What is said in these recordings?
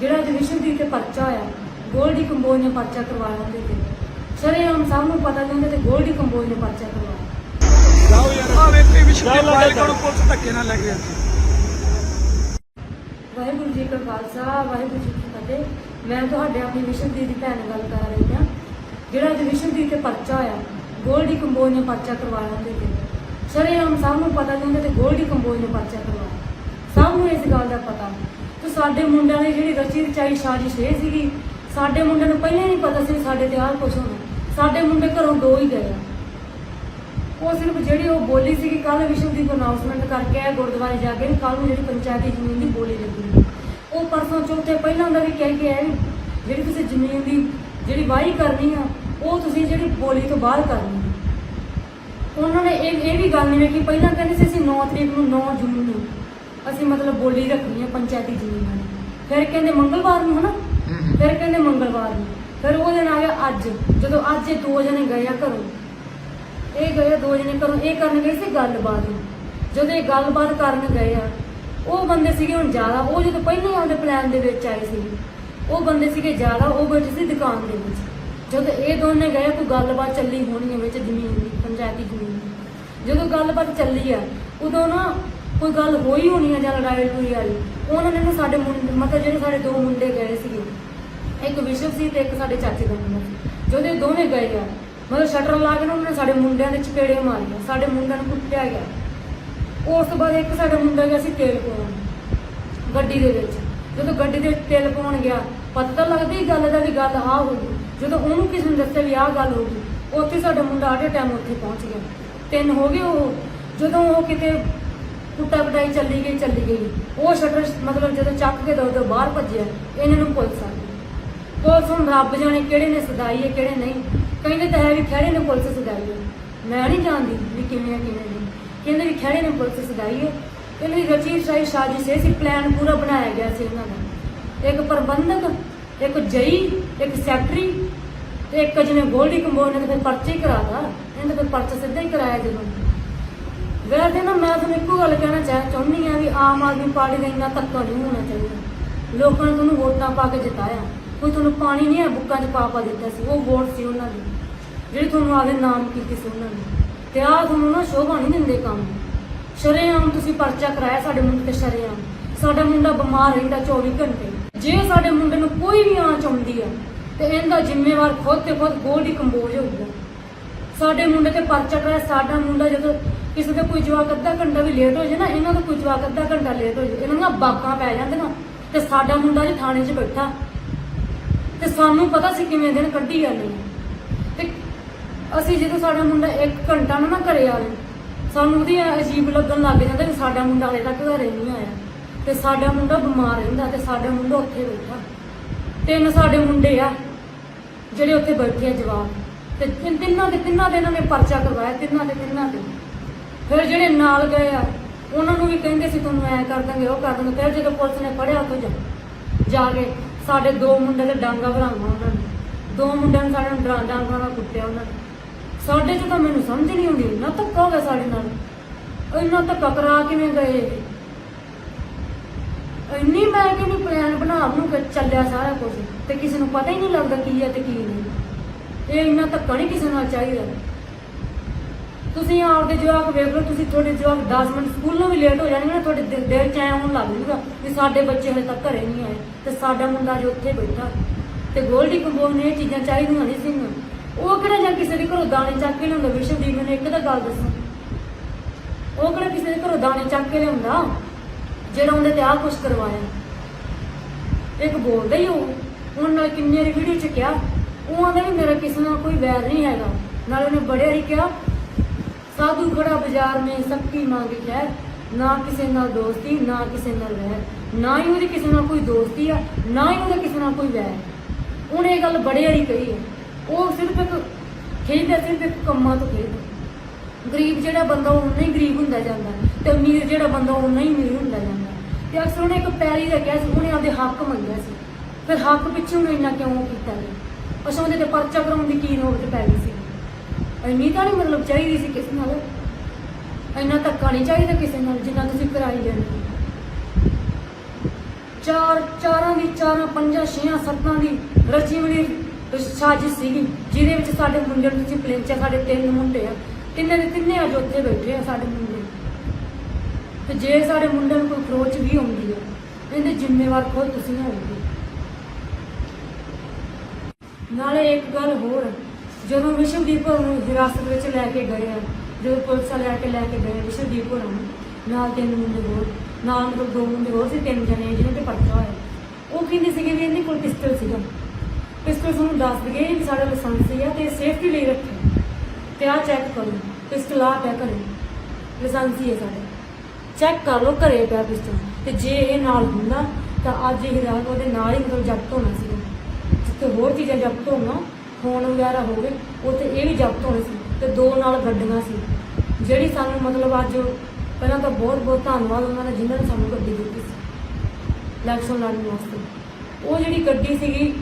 ਜਿਹੜਾ ਅੱਜ ਵਿਸ਼ਵਦੀਪ ਤੇ ਪਰਚਾ ਹੋਇਆ ਗੋਲਡੀ ਕੰਬੋਜ ਨੇ ਪਰਚਾ ਕਰਵਾਇਆ ਉਹਦੇ ਤੇ। ਸ਼ਰੇਆਮ ਸਭ ਨੂੰ ਪਤਾ ਨਹੀਂ ਤੇ ਗੋਲਡੀ ਕੰਬੋਜ ਨੇ ਪਰਚਾ ਕਰਵਾਇਆ ਜਾਓ ਯਾਰ ਆ ਵੇਖੇ ਵਿਸ਼ਵਦੀਪ ਬਾਲਿਕਾ ਨੂੰ ਪੁਲਿਸ ਧੱਕੇ ਨਾਲ ਲੈ ਗਿਆ ਵਾਹਿਗੁਰੂ ਜੀ ਕਾ ਖਾਲਸਾ ਵਾਹਿਗੁਰੂ ਜੀ ਕੀ ਫਤਿਹ। ਮੈਂ ਤੁਹਾਡੇ ਆਪਣੀ ਵਿਸ਼ਵਦੀਪ ਦੀ ਭੈਣ ਨਾਲ ਗੱਲ ਕਰ ਰਹੀ ਹਾਂ। ਜਿਹੜਾ ਅੱਜ ਵਿਸ਼ਵਦੀਪ ਤੇ ਪਰਚਾ ਹੋਇਆ ਗੋਲਡੀ ਕੰਬੋਜ ਨੇ ਪਰਚਾ ਕਰਵਾਇਆ ਉਹਦੇ ਤੇ। ਸ਼ਰੇਆਮ ਸਭ ਨੂੰ ਪਤਾ ਨਹੀਂ ਤੇ ਗੋਲਡੀ ਕੰਬੋਜ ਨੇ ਪਰਚਾ ਕਰਵਾਇਆ ਸਭ ਨੂੰ ਇਸ ਗੱਲ ਦਾ ਪਤਾ। ਤੇ ਸਾਡੇ ਮੁੰਡਿਆਂ ਦੀ ਜਿਹੜੀ ਰਚੀ ਰਚਾਈ ਸਾਜ਼ਿਸ਼ ਇਹ ਸੀਗੀ। ਸਾਡੇ ਮੁੰਡਿਆਂ ਨੂੰ ਪਹਿਲਾਂ ਹੀ ਨਹੀਂ ਪਤਾ ਸੀ ਸਾਡੇ ਤੇ ਆਹ ਕੁਝ ਹੋਣਾ। ਸਾਡੇ ਮੁੰਡੇ ਘਰੋਂ ਦੋ ਹੀ ਗਏ ਆ। ਉਹ ਸਿਰਫ ਜਿਹੜੀ ਉਹ ਬੋਲੀ ਸੀ ਕਿ ਕੱਲ ਵਿਸ਼ਵਦੀਪ ਅਨਾਉਂਸਮੈਂਟ ਕਰਕੇ ਆਏ, ਗੁਰਦੁਆਰੇ ਜਾ ਕੇ ਕੱਲ ਨੂੰ ਜਿਹੜੀ ਪੰਚਾਇਤੀ ਜ਼ਮੀਨ ਦੀ ਬੋਲੀ ਲੱਗੀ ਉਹ ਪਰਸੋਂ ਚੌਥੇ ਪਹਿਲਾਂ ਦਾ ਵੀ ਕਹਿ ਕੇ ਆਏ ਜਿਹੜੀ ਤੁਸੀਂ ਜ਼ਮੀਨ ਦੀ ਜਿਹੜੀ ਵਾਹੀ ਕਰਨੀ ਆ, ਉਹ ਤੁਸੀਂ ਜਿਹੜੀ ਬੋਲੀ ਤੋਂ ਬਾਅਦ ਕਰਨੀ ਉਹਨਾਂ ਨੇ ਇਹ ਇਹ ਵੀ ਗੱਲ ਨਹੀਂ ਵੇਖੀ, ਪਹਿਲਾਂ ਕਹਿੰਦੇ ਸੀ ਅਸੀਂ 9 ਤਰੀਕ ਨੂੰ 9 ਜੂਨ ਨੂੰ ਅਸੀਂ ਮਤਲਬ ਬੋਲੀ ਰੱਖਣੀ ਹੈ ਪੰਚਾਇਤੀ ਜ਼ਮੀਨਾਂ ਦੀ। ਫਿਰ ਕਹਿੰਦੇ ਮੰਗਲਵਾਰ ਨੂੰ ਹਨਾ? ਫਿਰ ਕਹਿੰਦੇ ਮੰਗਲਵਾਰ ਨੂੰ। ਫਿਰ ਉਹ ਦਿਨ ਆ ਗਿਆ ਅੱਜ। ਜਦੋਂ ਅੱਜ ਇਹ ਦੋ ਜਣੇ ਗਏ ਆ ਘਰੋਂ ਇਹ ਗਏ ਦੋ ਜਣੇ ਘਰੋਂ ਇਹ ਕਰਨ ਗਏ ਸੀ ਗੱਲਬਾਤ। ਜਦੋਂ ਇਹ ਗੱਲਬਾਤ ਕਰਨ ਗਏ ਆ ਉਹ ਬੰਦੇ ਸੀਗੇ ਹੁਣ ਜ਼ਿਆਦਾ। ਉਹ ਜਦੋਂ ਪਹਿਲਾਂ ਹੀ ਆਪਦੇ ਪਲਾਨ ਦੇ ਵਿੱਚ ਆਏ ਸੀ ਉਹ ਬੰਦੇ ਸੀਗੇ ਜ਼ਿਆਦਾ ਉਹ ਬੈਠੇ ਸੀ ਦੁਕਾਨ ਦੇ ਵਿੱਚ। ਜਦੋਂ ਇਹ ਦੋਨੇ ਗਏ ਕੋਈ ਗੱਲਬਾਤ ਚੱਲੀ ਹੋਣੀ ਹੈ ਵਿੱਚ ਜ਼ਮੀਨ ਦੀ ਪੰਚਾਇਤੀ ਜ਼ਮੀਨ ਦੀ। ਜਦੋਂ ਗੱਲਬਾਤ ਚੱਲੀ ਆ ਉਦੋਂ ਨਾ ਕੋਈ ਗੱਲ ਹੋਈ ਹੋਣੀ ਆ ਜਾਂ ਲੜਾਈ ਹੋਈ ਵਾਲੀ ਉਹਨਾਂ ਨੇ ਨਾ ਸਾਡੇ ਮੁੰਡੇ ਮਤਲਬ ਜਿਹੜੇ ਸਾਡੇ ਦੋ ਮੁੰਡੇ ਗਏ ਸੀਗੇ। ਇੱਕ ਵਿਸ਼ਵ ਸੀ ਤੇ ਇੱਕ ਸਾਡੇ ਚਾਚੇ ਦਾ ਮੁੰਡਾ ਸੀ। ਜਦੋਂ ਇਹ ਦੋਨੇ ਗਏ ਆ। ਮਤਲਬ ਸ਼ਟਰ ਲਾ ਕੇ ਨਾ ਉਹਨਾਂ ਨੇ ਸਾਡੇ ਮੁੰਡਿਆਂ ਦੇ ਚਪੇੜੇ ਮਾਰੀਆਂ। ਸਾਡੇ ਮੁੰਡਿਆਂ ਨੂੰ ਕੁੱਟਿਆ ਗਿਆ। ਉਸ ਤੋਂ ਬਾਅਦ ਇੱਕ ਸਾਡਾ ਮੁੰਡਾ ਗਿਆ ਸੀ ਤੇਲ ਪਾਉਣ। ਗੱਡੀ ਦੇ ਵਿੱਚ। ਜਦੋਂ ਗੱਡੀ ਦੇ ਵਿੱਚ ਤੇਲ ਪਾਉਣ ਗਿਆ, ਪਤਾ ਤਾਂ ਲੱਗਦਾ ਗੱਲ ਦਾ ਵੀ ਗੱਲ ਆਹ ਹੋ ਗਈ। ਜਦੋਂ ਉਹਨੂੰ ਕਿਸੇ ਨੇ ਦੱਸਿਆ ਵੀ ਆਹ ਗੱਲ ਹੋ ਗਈ, ਉੱਥੇ ਸਾਡਾ ਮੁੰਡਾ ਆਟੇ ਟਾਈਮ ਉੱਥੇ ਪਹੁੰਚ ਗਿਆ। ਤਿੰਨ ਹੋ ਗਏ ਉਹ। ਜਦੋਂ ਉਹ ਕਿਤੇ ਕੁੱਟਾ ਕਟਾਈ ਚੱਲੀ ਗਈ ਚੱਲੀ ਗਈ ਉਹ ਸ਼ਟਰ ਮਤਲਬ ਜਦੋਂ ਚੱਕ ਕੇ ਦੋ ਦੋ ਬਾਹਰ ਭੱਜਿਆ, ਇਹਨਾਂ ਨੂੰ ਪੁਲਿਸ ਆ ਗਈ। ਪੁਲਿਸ ਹੁਣ ਰੱਬ ਜਾਣੇ ਕਿਹੜੇ ਨੇ ਸਦਾਈ ਹੈ, ਕਿਹੜੇ ਨਹੀਂ। ਕਹਿੰਦੇ ਤਾਂ ਹੈ ਵੀ ਖੜੇ ਨੇ ਪੁਲਿਸ ਸਦਾਈ ਹੈ। ਮੈਂ ਨਹੀਂ ਜਾਣਦੀ ਵੀ ਕਿਵੇਂ ਆ ਕਿਵੇਂ ਨਹੀਂ। ਕਹਿੰਦੇ ਵੀ ਖੜੇ ਨੇ ਪੁਲਿਸ ਸਦਾਈ ਹੈ। ਇਹਨਾਂ ਦੀ ਰਚੀ ਰਚਾਈ ਸਾਜ਼ਿਸ਼ ਇਹ ਸੀ ਪਲਾਨ ਪੂਰਾ ਬਣਾਇਆ ਗਿਆ ਸੀ ਇਹਨਾਂ ਦਾ। ਇੱਕ ਪ੍ਰਬੰਧਕ, ਇੱਕ ਜਈ, ਇੱਕ ਸੈਕਟਰੀ ਤੇ ਇੱਕ ਜਿਵੇਂ ਗੋਲਡੀ ਕੰਬੋਜ ਨੇ ਫਿਰ ਪਰਚੇ ਹੀ ਕਰਾਤਾ। ਇਹਨੇ ਤਾਂ ਫਿਰ ਪਰਚਾ ਸਿੱਧਾ ਹੀ ਕਰਾਇਆ ਜਦੋਂ। ਵੈਸੇ ਨਾ, ਮੈਂ ਤੁਹਾਨੂੰ ਇੱਕੋ ਗੱਲ ਕਹਿਣਾ ਚਾਹ ਚਾਹੁੰਦੀ ਆ ਵੀ ਆਮ ਆਦਮੀ ਪਾਰਟੀ ਦਾ ਇੰਨਾ ਧੱਕਾ ਨਹੀਂ ਹੋਣਾ ਚਾਹੀਦਾ। ਲੋਕਾਂ ਨੇ ਤੁਹਾਨੂੰ ਵੋਟਾਂ ਪਾ ਕੇ ਜਿਤਾਇਆ। ਕੋਈ ਤੁਹਾਨੂੰ ਪਾਣੀ ਨਹੀਂ ਹੈ, ਬੁੱਕਾਂ 'ਚ ਪਾ ਪਾ ਦਿੱਤਾ ਸੀ, ਉਹ ਵੋਟ ਸੀ ਉਹਨਾਂ ਦੀ। ਜਿਹੜੀ ਤੁਹਾਨੂੰ ਆਦੇ ਨਾਮ ਕੀਤੀ ਸੀ ਉਹਨਾਂ ਨੇ ਤੇ ਆਹ ਤੁਹਾਨੂੰ ਨਾ ਸ਼ੋਭਾ ਨਹੀਂ ਦਿੰਦੇ ਕੰਮ। ਸ਼ਰੇਆਮ ਤੁਸੀਂ ਪਰਚਾ ਕਰਾਇਆ ਸਾਡੇ ਮੁੰਡੇ ਤੇ ਸ਼ਰੇਆਮ। ਸਾਡਾ ਮੁੰਡਾ ਬਿਮਾਰ ਰਹਿੰਦਾ 24 ਘੰਟੇ। ਜੇ ਸਾਡੇ ਮੁੰਡੇ ਨੂੰ ਕੋਈ ਵੀ ਆਂਚ ਆਉਂਦੀ ਆ, ਤੇ ਇਹਦਾ ਜ਼ਿੰਮੇਵਾਰ ਖੁਦ ਤੇ ਖੁਦ ਗੋਲਡੀ ਕੰਬੋਜ ਹੋਊਗਾ। ਸਾਡੇ ਮੁੰਡੇ ਤੇ ਪਰਚਾ ਕਰਾਇਆ, ਸਾਡਾ ਮੁੰਡਾ ਜਦੋਂ ਕਿਸੇ ਦਾ ਕੋਈ ਜਵਾਕ ਅੱਧਾ ਘੰਟਾ ਵੀ ਲੇਟ ਹੋ ਜਾਏ ਨਾ, ਇਹਨਾਂ ਦਾ ਕੋਈ ਜਵਾਕ ਅੱਧਾ ਘੰਟਾ ਲੇਟ ਹੋ ਜਾਏ ਇਹਨਾਂ ਦੀਆਂ ਬਾਕਾਂ ਪੈ ਜਾਂਦੀਆਂ ਤੇ ਸਾਡਾ ਮੁੰਡਾ ਜੀ ਥਾਣੇ 'ਚ ਬੈਠਾ। ਤੇ ਸਾਨੂੰ ਪਤਾ ਸੀ ਕਿਵੇਂ ਦਿਨ ਕੱਢੀ ਜਾਂਦੇ ਆ ਤੇ ਅਸੀਂ ਜਦੋਂ ਸਾਡਾ ਮੁੰਡਾ 1 ਘੰਟਾ ਨਾ ਘਰੇ ਆਵੇ ਸਾਨੂੰ ਉਹਦੀ ਅਜੀਬ ਲੱਗਣ ਲੱਗ ਜਾਂਦਾ ਵੀ ਸਾਡਾ ਮੁੰਡਾ ਹਲੇ ਤੱਕ ਘਰੇ ਨਹੀਂ ਆਇਆ। ਤੇ ਸਾਡਾ ਮੁੰਡਾ ਬਿਮਾਰ ਰਹਿੰਦਾ ਤੇ ਸਾਡਾ ਮੁੰਡਾ ਉੱਥੇ ਬੈਠਾ। ਤਿੰਨ ਸਾਡੇ ਮੁੰਡੇ ਆ, ਜਿਹੜੇ ਉੱਥੇ ਬੈਠੇ ਆ ਜਵਾਬ ਤੇ ਤਿੰਨਾਂ ਦੇ ਤਿੰਨਾਂ ਦੇ ਇਹਨਾਂ ਨੇ ਪਰਚਾ ਕਰਵਾਇਆ, ਤਿੰਨਾਂ ਦੇ ਤਿੰਨਾਂ ਦੇ। ਫਿਰ ਜਿਹੜੇ ਨਾਲ ਗਏ ਆ, ਉਹਨਾਂ ਨੂੰ ਵੀ ਕਹਿੰਦੇ ਸੀ ਤੁਹਾਨੂੰ ਐ ਕਰ ਦਾਂਗੇ, ਉਹ ਕਰ ਦਾਂਗੇ। ਫਿਰ ਜਦੋਂ ਪੁਲਿਸ ਨੇ ਫੜਿਆ ਉੱਥੋਂ ਜਾ ਕੇ ਸਾਡੇ ਦੋ ਮੁੰਡੇ ਦੇ ਡਾਂਗਾ ਭਰਾਵਾਂ ਉਹਨਾਂ ਨੇ। ਦੋ ਮੁੰਡਿਆਂ ਨੂੰ ਸਾਡੇ ਨੂੰ ਡਰਾਂ ਡਾਂਗਾ ਨਾਲ ਕੁੱਟਿਆ ਉਹਨਾਂ ਨੇ। ਸਾਡੇ ਚ ਤਾਂ ਮੈਨੂੰ ਸਮਝ ਨਹੀਂ ਆਉਂਦੀ, ਇੰਨਾ ਧੱਕਾ ਹੋ ਗਿਆ ਸਾਡੇ ਨਾਲ। ਇੰਨਾ ਧੱਕਾ ਕਰਾ ਕਿਵੇਂ ਗਏ ਇੰਨੀ ਮੈਂ ਕਿ ਨਹੀਂ ਪਲਾਨ ਬਣਾ ਨੂੰ ਕੇ ਚੱਲਿਆ ਸਾਰਾ ਕੁਝ ਤੇ ਕਿਸੇ ਨੂੰ ਪਤਾ ਹੀ ਨਹੀਂ ਲੱਗਦਾ ਕੀ ਹੈ ਤੇ ਕੀ ਨਹੀਂ। ਇਹ ਇੰਨਾ ਧੱਕਾ ਨਹੀਂ ਕਿਸੇ ਨਾਲ ਚਾਹੀਦਾ। ਤੁਸੀਂ ਆਪਦੇ ਜਵਾਕ ਵੇਖ ਲਓ, ਤੁਸੀਂ ਤੁਹਾਡੇ ਜਵਾਕ 10 ਮਿੰਟ ਸਕੂਲੋਂ ਵੀ ਲੇਟ ਹੋ ਜਾਣਗੇ ਨਾ, ਤੁਹਾਡੇ ਦਿਲ ਦਿਲ ਚ ਐਂ ਹੋਣ ਲੱਗ ਜੂਗਾ ਵੀ ਸਾਡੇ ਬੱਚੇ ਹਲੇ ਤੱਕ ਘਰੇ ਨਹੀਂ ਆਏ ਤੇ ਸਾਡਾ ਮੁੰਡਾ ਜੋ ਉੱਥੇ ਬੈਠਾ। ਤੇ ਗੋਲਡੀ ਕੰਬੋਜ ਨੇ ਇਹ ਚੀਜ਼ਾਂ ਚਾਹੀਦੀਆਂ ਨਹੀਂ ਸੀ ਉਹ ਕਿਹੜਾ ਜਾਂ ਕਿਸੇ ਦੇ ਘਰੋਂ ਦਾਣੇ ਚੱਕ ਕੇ ਲਿਆਉਂਦਾ? ਵਿਸ਼ਵਦੀਪ ਨੇ ਇੱਕ ਤਾਂ ਗੱਲ ਦੱਸਾਂ। ਉਹ ਕਿਹੜਾ ਕਿਸੇ ਦੇ ਘਰੋਂ ਦਾਣੇ ਚੱਕ ਕੇ ਲਿਆਉਂਦਾ? ਜਿਹੜਾ ਉਹਨੇ ਤੇ ਆਹ ਕੁਛ ਕਰਵਾਇਆ। ਇੱਕ ਬੋਲਦਾ ਹੀ ਉਹ। ਹੁਣ ਕਿੰਨੇ ਵੀਡੀਓ ਚ ਕਿਹਾ, ਉਹ ਆਂਦਾ ਵੀ ਮੇਰਾ ਕਿਸੇ ਨਾਲ ਕੋਈ ਵੈਰ ਨਹੀਂ ਹੈਗਾ। ਨਾਲ ਉਹਨੇ ਬੜੇ ਵਾਰੀ ਕਿਹਾ ਸਾਧੂ ਖੜਾ ਬਾਜ਼ਾਰ ਮੇਂ ਸਖਤੀ ਮੰਗ ਖੈਰ ਨਾ ਕਿਸੇ ਨਾਲ ਦੋਸਤੀ, ਨਾ ਕਿਸੇ ਨਾਲ ਵੈਰ। ਨਾ ਹੀ ਉਹਦੀ ਕਿਸੇ ਨਾਲ ਕੋਈ ਦੋਸਤੀ ਆ, ਨਾ ਹੀ ਉਹਦਾ ਕਿਸੇ ਨਾਲ ਕੋਈ ਵੈਰ। ਉਹਨੇ ਇਹ ਗੱਲ ਬੜੇ ਵਾਰੀ ਕਹੀ ਹੈ। ਉਹ ਸਿਰਫ ਇੱਕ ਖੇਡਦਾ ਸਿਰਫ ਇੱਕ ਕੰਮਾਂ ਤੋਂ ਖੇਡਦਾ ਗਰੀਬ ਜਿਹੜਾ ਬੰਦਾ ਉਹ ਨਹੀਂ ਗਰੀਬ ਹੁੰਦਾ ਜਾਂਦਾ ਤੇ ਅਮੀਰ ਜਿਹੜਾ ਬੰਦਾ ਉਹ ਉਨਾ ਹੀ ਅਮੀਰ ਹੁੰਦਾ ਜਾਂਦਾ ਤੇ ਅਕਸਰ ਉਹਨੇ ਇੱਕ ਪੈਰੀ ਦਾ ਕਿਹਾ ਸੀ, ਉਹਨੇ ਆਪਦੇ ਹੱਕ ਮੰਗਿਆ ਸੀ। ਫਿਰ ਹੱਕ ਪਿੱਛੇ ਉਹਨੇ ਇੰਨਾ ਕਿਉਂ ਕੀਤਾ ਗਿਆ ਅਸਾਂ ਉਹਦੇ ਤੇ ਪਰਚਾ ਕਰਾਉਣ ਦੀ ਕੀ ਨੋਟ ਪੈ ਗਈ ਸੀ? ਇੰਨੀ ਤਾਂ ਨਹੀਂ ਮਤਲਬ ਚਾਹੀਦੀ ਸੀ ਕਿਸੇ ਨਾਲ। ਇੰਨਾ ਧੱਕਾ ਨਹੀਂ ਚਾਹੀਦਾ ਕਿਸੇ ਨਾਲ ਜਿੰਨਾ ਤੁਸੀਂ ਕਰਾਈ ਜਾਂਦੇ ਚਾਰ, ਚਾਰਾਂ ਦੀ ਚਾਰਾਂ, ਪੰਜਾਂ, ਛੇਆਂ, ਸੱਤਾਂ ਦੀ ਰਚੀ ਬੜੀ ਸਾਜ਼ਿਸ਼ ਸੀਗੀ, ਜਿਹਦੇ ਵਿੱਚ ਸਾਡੇ ਮੁੰਡੇ ਨੂੰ ਤੁਸੀਂ ਪਲੇਂਚਾ ਸਾਡੇ ਤਿੰਨ ਮੁੰਡੇ ਆ। ਤਿੰਨੇ ਦੇ ਤਿੰਨੇ ਅੱਜ ਉੱਥੇ ਬੈਠੇ ਆ ਸਾਡੇ ਮੁੰਡੇ। ਤੇ ਜੇ ਸਾਡੇ ਮੁੰਡੇ ਨੂੰ ਕੋਈ ਖਰੋਚ ਵੀ ਆਉਂਦੀ ਆ, ਇਹਦੇ ਜ਼ਿੰਮੇਵਾਰ ਖੁਦ ਤੁਸੀਂ ਹੋਵੋਗੇ। ਨਾਲੇ ਇੱਕ ਗੱਲ ਹੋਰ ਜਦੋਂ ਵਿਸ਼ਵਦੀਪ ਹੋਰਾਂ ਨੂੰ ਹਿਰਾਸਤ ਵਿੱਚ ਲੈ ਕੇ ਗਏ ਆ, ਜਦੋਂ ਪੁਲਿਸ ਵਾਲੇ ਆ ਕੇ ਲੈ ਕੇ ਗਏ ਵਿਸ਼ਵਦੀਪ ਹੋਰਾਂ ਨੂੰ, ਨਾਲ ਤਿੰਨ ਮੁੰਡੇ ਹੋਰ, ਨਾਲ ਮਤਲਬ ਦੋ ਮੁੰਡੇ ਹੋਰ ਸੀ, ਤਿੰਨ ਜਣੇ ਜਿਹਨਾਂ ਤੇ ਪਰਚਾ ਹੋਇਆ। ਉਹ ਕਹਿੰਦੇ ਸੀਗੇ ਵੀ ਇਹਦੇ ਕੋਲ ਪਿਸਟਲ ਸੀਗਾ। ਪਿਸਟਲ ਤੁਹਾਨੂੰ ਦੱਸ ਦਗੇ ਵੀ ਸਾਡਾ ਲਾਇਸੈਂਸ ਸੀਗਾ ਤੇ ਸੇਫਟੀ ਲਈ ਰੱਖਿਆ। ਤੇ ਆ ਚੈੱਕ ਕਰੋ ਪਿਸਟਲ ਆ ਪਿਆ ਘਰੇ। ਲਾਇਸੈਂਸ ਹੀ ਹੈ ਸਾਡਾ। ਚੈੱਕ ਕਰ ਲਓ, ਘਰੇ ਪਿਆ ਪਿਸਟਲ ਤੇ ਜੇ ਇਹ ਨਾਲ ਹੁੰਦਾ, ਤਾਂ ਅੱਜ ਇਹ ਰਾਤ ਉਹਦੇ ਨਾਲ ਹੀ ਮਤਲਬ ਜ਼ਬਤ ਹੋਣਾ ਸੀਗਾ। ਜਿੱਥੇ ਹੋਰ ਚੀਜ਼ਾਂ ਜ਼ਬਤ ਹੋਣਾ ਫੋਨ ਵਗੈਰਾ ਹੋ ਗਏ, ਉੱਥੇ ਇਹ ਵੀ ਜ਼ਬਤ ਹੋਣੇ ਸੀ ਤੇ ਦੋ ਨਾਲ ਗੱਡੀਆਂ ਸੀ। ਜਿਹੜੀ ਸਾਨੂੰ ਮਤਲਬ ਅੱਜ ਪਹਿਲਾਂ ਤਾਂ ਬਹੁਤ ਬਹੁਤ ਧੰਨਵਾਦ ਉਹਨਾਂ ਦਾ ਜਿਨ੍ਹਾਂ ਨੇ ਸਾਨੂੰ ਗੱਡੀ ਦਿੱਤੀ ਸੀ। ਇਲੈਕਸ਼ਨ ਲੜਨ ਵਾਸਤੇ। ਉਹ ਜਿਹੜੀ ਗੱਡੀ ਸੀਗੀ,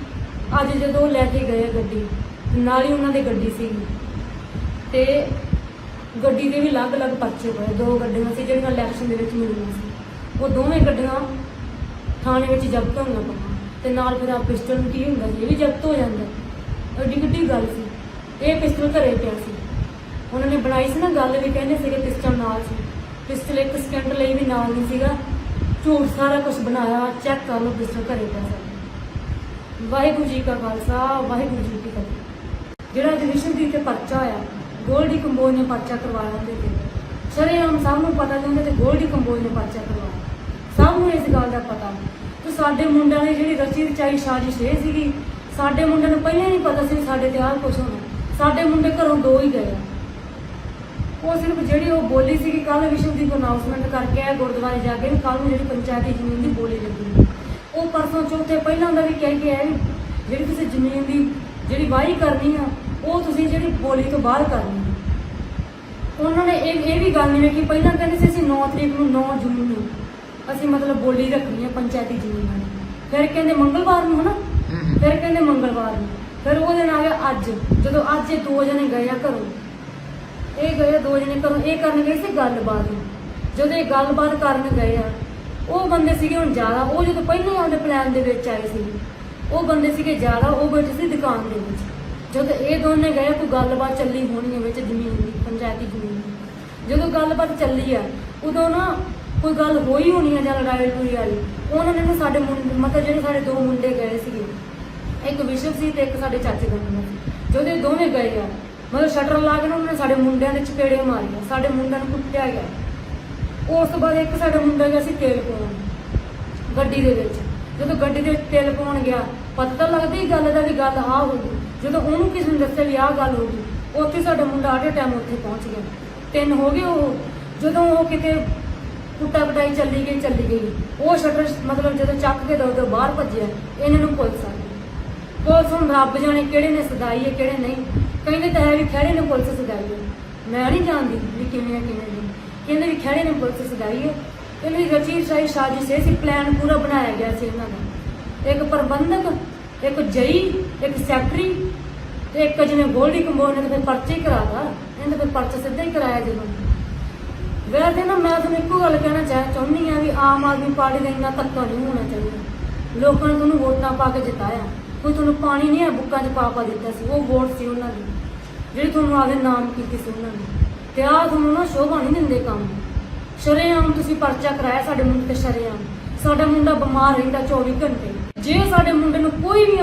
ਅੱਜ ਜਦੋਂ ਲੈ ਕੇ ਗਏ ਗੱਡੀ, ਨਾਲ ਹੀ ਉਹਨਾਂ ਦੀ ਗੱਡੀ ਸੀਗੀ। ਤੇ ਗੱਡੀ ਦੇ ਵੀ ਅਲੱਗ-ਅਲੱਗ ਪਰਚੇ ਹੋਏ ਦੋ ਗੱਡੀਆਂ ਸੀ ਜਿਹੜੀਆਂ ਇਲੈਕਸ਼ਨ ਦੇ ਵਿੱਚ ਮਿਲੀਆਂ ਸੀ। ਉਹ ਦੋਵੇਂ ਗੱਡੀਆਂ ਥਾਣੇ ਵਿੱਚ ਜ਼ਬਤ ਹੋਈਆਂ ਪਈਆਂ। ਤੇ ਨਾਲ ਫਿਰ ਆ ਪਿਸਟਲ ਕੀ ਹੁੰਦਾ ਸੀ, ਇਹ ਵੀ ਜ਼ਬਤ ਹੋ ਜਾਂਦਾ। ਐਡੀ ਕਿੱਡੀ ਗੱਲ ਸੀ। ਇਹ ਪਿਸਟਲ ਘਰੇ ਪਿਆ ਸੀ। ਉਹਨਾਂ ਨੇ ਬਣਾਈ ਸੀ ਨਾ ਗੱਲ ਵੀ ਕਹਿੰਦੇ ਸੀਗੇ ਪਿਸਟਲ ਨਾਲ ਸੀ। ਪਿਸਟਲ ਇੱਕ ਸਕਿੰਟ ਲਈ ਵੀ ਨਾਲ ਨਹੀਂ ਸੀਗਾ। ਝੂਠ ਸਾਰਾ ਕੁਝ ਬਣਾਇਆ ਚੈੱਕ ਕਰ ਲਓ ਪਿਸਟਲ ਘਰੇ ਪਿਆ ਸੀ। ਵਾਹਿਗੁਰੂ ਜੀ ਕਾ ਖਾਲਸਾ, ਵਾਹਿਗੁਰੂ ਜੀ ਕੀ ਫਤਿਹ। ਜਿਹੜਾ ਡਿਵੀਜ਼ਨ ਦੀ ਤੇ ਪਰਚਾ ਹੋਇਆ, ਗੋਲਡੀ ਕੰਬੋਜ ਨੇ ਪਰਚਾ ਕਰਵਾਇਆ ਉਹਦੇ ਤੇ ਸ਼ਰੇਆਮ ਸਭ ਨੂੰ ਪਤਾ ਕਿ ਉਹਦੇ ਤੇ ਗੋਲਡੀ ਕੰਬੋਜ ਨੇ ਪਰਚਾ ਕਰਵਾਇਆ। ਸਭ ਨੂੰ ਇਸ ਗੱਲ ਦਾ ਪਤਾ। ਤੇ ਸਾਡੇ ਮੁੰਡਿਆਂ ਦੀ ਜਿਹੜੀ ਰਚੀ ਰਚਾਈ ਸਾਜ਼ਿਸ਼ ਇਹ ਸੀਗੀ ਸਾਡੇ ਮੁੰਡੇ ਨੂੰ ਪਹਿਲਾਂ ਹੀ ਨਹੀਂ ਪਤਾ ਸੀ ਸਾਡੇ ਤੇ ਆਹ ਕੁਝ ਹੋਣਾ। ਸਾਡੇ ਮੁੰਡੇ ਘਰੋਂ ਦੋ ਹੀ ਗਏ ਆ। ਉਹ ਸਿਰਫ ਜਿਹੜੀ ਉਹ ਬੋਲੀ ਸੀ ਕਿ ਕੱਲ ਵਿਸ਼ਵਦੀਪ ਅਨਾਉਂਸਮੈਂਟ ਕਰਕੇ ਆਇਆ ਗੁਰਦੁਆਰੇ ਜਾ ਕੇ ਕੱਲ ਨੂੰ ਜਿਹੜੀ ਪੰਚਾਇਤੀ ਜ਼ਮੀਨ ਦੀ ਬੋਲੀ ਲੱਗਣੀ ਉਹ ਪਰਸੋਂ ਚੌਥੇ ਪਹਿਲਾਂ ਦਾ ਵੀ ਕਹਿ ਕੇ ਆਏ ਵੀ ਜਿਹੜੀ ਤੁਸੀਂ ਜ਼ਮੀਨ ਦੀ ਜਿਹੜੀ ਵਾਹੀ ਕਰਨੀ ਆ, ਉਹ ਤੁਸੀਂ ਜਿਹੜੀ ਬੋਲੀ ਤੋਂ ਬਾਹਰ ਕਰਨੀ ਆ। ਉਹਨਾਂ ਨੇ ਇਹ ਇਹ ਵੀ ਗੱਲ ਨਹੀਂ ਵੇਖੀ। ਪਹਿਲਾਂ ਕਹਿੰਦੇ ਸੀ ਅਸੀਂ 9 ਤਰੀਕ ਨੂੰ 9 ਜੂਨ ਨੂੰ ਅਸੀਂ ਮਤਲਬ ਬੋਲੀ ਰੱਖਣੀ ਹੈ ਪੰਚਾਇਤੀ ਜ਼ਮੀਨਾਂ ਦੀ। ਫਿਰ ਕਹਿੰਦੇ ਮੰਗਲਵਾਰ ਨੂੰ ਹਨਾ? ਫਿਰ ਕਹਿੰਦੇ ਮੰਗਲਵਾਰ ਨੂੰ। ਫਿਰ ਉਹ ਦਿਨ ਆ ਗਿਆ ਅੱਜ, ਜਦੋਂ ਅੱਜ ਇਹ ਦੋ ਜਣੇ ਗਏ ਆ ਘਰੋਂ। ਇਹ ਗਏ ਦੋ ਜਣੇ ਘਰੋਂ, ਇਹ ਕਰਨ ਗਏ ਸੀ ਗੱਲਬਾਤ। ਜਦੋਂ ਇਹ ਗੱਲਬਾਤ ਕਰਨ ਗਏ ਆ, ਉਹ ਬੰਦੇ ਸੀਗੇ ਹੁਣ ਜ਼ਿਆਦਾ, ਉਹ ਜਦੋਂ ਪਹਿਲਾਂ ਹੀ ਪਲਾਨ ਦੇ ਵਿੱਚ ਆਏ ਸੀ, ਉਹ ਬੰਦੇ ਸੀਗੇ ਜ਼ਿਆਦਾ, ਉਹ ਬੈਠੇ ਸੀ ਦੁਕਾਨ ਦੇ ਵਿੱਚ। ਜਦੋਂ ਇਹ ਦੋਨੇ ਗਏ ਕੋਈ ਗੱਲਬਾਤ ਚੱਲੀ ਹੋਣੀ ਹੈ ਵਿੱਚ ਜ਼ਮੀਨ ਦੀ, ਪੰਚਾਇਤੀ ਜ਼ਮੀਨ ਦੀ। ਜਦੋਂ ਗੱਲਬਾਤ ਚੱਲੀ ਆ, ਉਦੋਂ ਨਾ ਕੋਈ ਗੱਲ ਹੋਈ ਹੋਣੀ ਹੈ ਜਾਂ ਲੜਾਈ ਲੜੂਈ ਵਾਲੀ? ਉਹਨਾਂ ਨੇ ਨਾ ਸਾਡੇ ਮੁੰਡੇ ਮਤਲਬ ਜਿਹੜੇ ਸਾਡੇ ਦੋ ਮੁੰਡੇ ਗਏ ਸੀਗੇ। ਇੱਕ ਵਿਸ਼ਵ ਸੀ ਤੇ ਇੱਕ ਸਾਡੇ ਚਾਚੇ ਦਾ ਮੁੰਡਾ ਸੀ। ਜਦੋਂ ਇਹ ਦੋਵੇਂ ਗਏ ਆ, ਮਤਲਬ ਸ਼ਟਰ ਲਾ ਕੇ ਉਹਨਾਂ ਨੇ ਸਾਡੇ ਮੁੰਡਿਆਂ ਦੇ ਚਪੇੜੇ ਮਾਰੀਆਂ, ਸਾਡੇ ਮੁੰਡਿਆਂ ਨੂੰ ਕੁੱਟਿਆ ਗਿਆ। ਉਸ ਤੋਂ ਬਾਅਦ ਇੱਕ ਸਾਡਾ ਮੁੰਡਾ ਗਿਆ ਸੀ ਤੇਲ ਪਾਉਣ, ਗੱਡੀ ਦੇ ਵਿੱਚ। ਜਦੋਂ ਗੱਡੀ ਦੇ ਵਿੱਚ ਤੇਲ ਪਾਉਣ ਗਿਆ, ਪਤਾ ਤਾਂ ਲੱਗਦਾ ਗੱਲ ਦਾ ਵੀ ਗੱਲ ਆਹ ਹੋ ਗਈ। ਜਦੋਂ ਉਹਨੂੰ ਕਿਸੇ ਨੇ ਦੱਸਿਆ ਵੀ ਆਹ ਗੱਲ ਹੋ ਗਈ, ਉੱਥੇ ਸਾਡਾ ਮੁੰਡਾ ਆਟੇ ਟਾਈਮ ਉੱਥੇ ਪਹੁੰਚ ਗਿਆ। ਤਿੰਨ ਹੋ ਗਏ ਉਹ। ਜਦੋਂ ਉਹ ਕਿਤੇ ਕੁੱਟਾ ਕਟਾਈ ਚੱਲੀ ਗਈ ਚੱਲੀ ਗਈ। ਉਹ ਸ਼ਟਰ ਮਤਲਬ ਜਦੋਂ ਚੱਕ ਕੇ ਦੋ ਦੋ ਬਾਹਰ ਭੱਜਿਆ, ਇਹਨਾਂ ਨੂੰ ਪੁਲਿਸ ਆ ਗਈ। ਪੁਲਿਸ ਹੁਣ ਰੱਬ ਜਾਣੇ ਕਿਹੜੇ ਨੇ ਸਦਾਈ ਹੈ, ਕਿਹੜੇ ਨਹੀਂ। ਕਹਿੰਦੇ ਤਾਂ ਹੈ ਵੀ ਖੜੇ ਨੇ ਪੁਲਿਸ ਸਦਾਈ ਹੈ। ਮੈਂ ਨਹੀਂ ਜਾਣਦੀ ਵੀ ਕਿਵੇਂ ਹੈ, ਕਿਵੇਂ ਨਹੀਂ। ਕਹਿੰਦੇ ਵੀ ਖੜੇ ਨੇ ਪੁਲਿਸ ਸਦਾਈ ਹੈ। ਇਹਨਾਂ ਦੀ ਰਚੀ ਸਾਈ ਸਾਜ਼ਿਸ਼ ਇਹ ਸੀ ਪਲਾਨ ਪੂਰਾ ਬਣਾਇਆ ਗਿਆ ਸੀ ਇਹਨਾਂ ਦਾ। ਇੱਕ ਪ੍ਰਬੰਧਕ, ਇੱਕ ਜਈ, ਇੱਕ ਸੈਕਟਰੀ, ਤੇ ਇੱਕ ਜਿਵੇਂ ਗੋਲਡੀ ਕੰਬੋਜ ਨੇ ਤਾਂ ਫਿਰ ਪਰਚੇ ਹੀ ਕਰਾਤਾ। ਇਹਨੇ ਤਾਂ ਫਿਰ ਪਰਚਾ ਸਿੱਧਾ ਹੀ ਕਰਾਇਆ ਜਦੋਂ। ਵੈਸੇ ਨਾ ਮੈਂ ਤੁਹਾਨੂੰ ਇੱਕੋ ਗੱਲ ਕਹਿਣਾ ਚਾਹ ਚਾਹੁੰਦੀ ਆ ਵੀ ਆਮ ਆਦਮੀ ਪਾਰਟੀ ਦਾ ਇੰਨਾ ਧੱਕਾ ਨਹੀਂ ਹੋਣਾ ਚਾਹੀਦਾ। ਲੋਕਾਂ ਨੇ ਤੁਹਾਨੂੰ ਵੋਟਾਂ ਪਾ ਕੇ ਜਿਤਾਇਆ। ਕੋਈ ਤੁਹਾਨੂੰ ਪਾਣੀ ਨਹੀਂ ਆ ਬੁੱਕਾਂ 'ਚ ਪਾ ਪਾ ਦਿੱਤਾ ਸੀ, ਉਹ ਵੋਟ ਸੀ ਉਹਨਾਂ ਦੀ। ਜਿਹੜੀ ਤੁਹਾਨੂੰ ਆਪਦੇ ਨਾਮ ਕੀਤੀ ਸੀ ਉਹਨਾਂ ਨੇ ਤੇ ਆਹ ਤੁਹਾਨੂੰ ਨਾ ਸ਼ੋਭਾ ਨਹੀਂ ਦਿੰਦੇ ਕੰਮ। ਸ਼ਰੇਆਮ ਤੁਸੀਂ ਪਰਚਾ ਕਰਾਇਆ ਸਾਡੇ ਮੁੰਡੇ ਤੇ ਸ਼ਰੇਆਮ। ਸਾਡਾ ਮੁੰਡਾ ਬਿਮਾਰ ਰਹਿੰਦਾ 24 ਘੰਟੇ। ਜੇ ਸਾਡੇ ਮੁੰਡੇ ਨੂੰ ਕੋਈ ਵੀ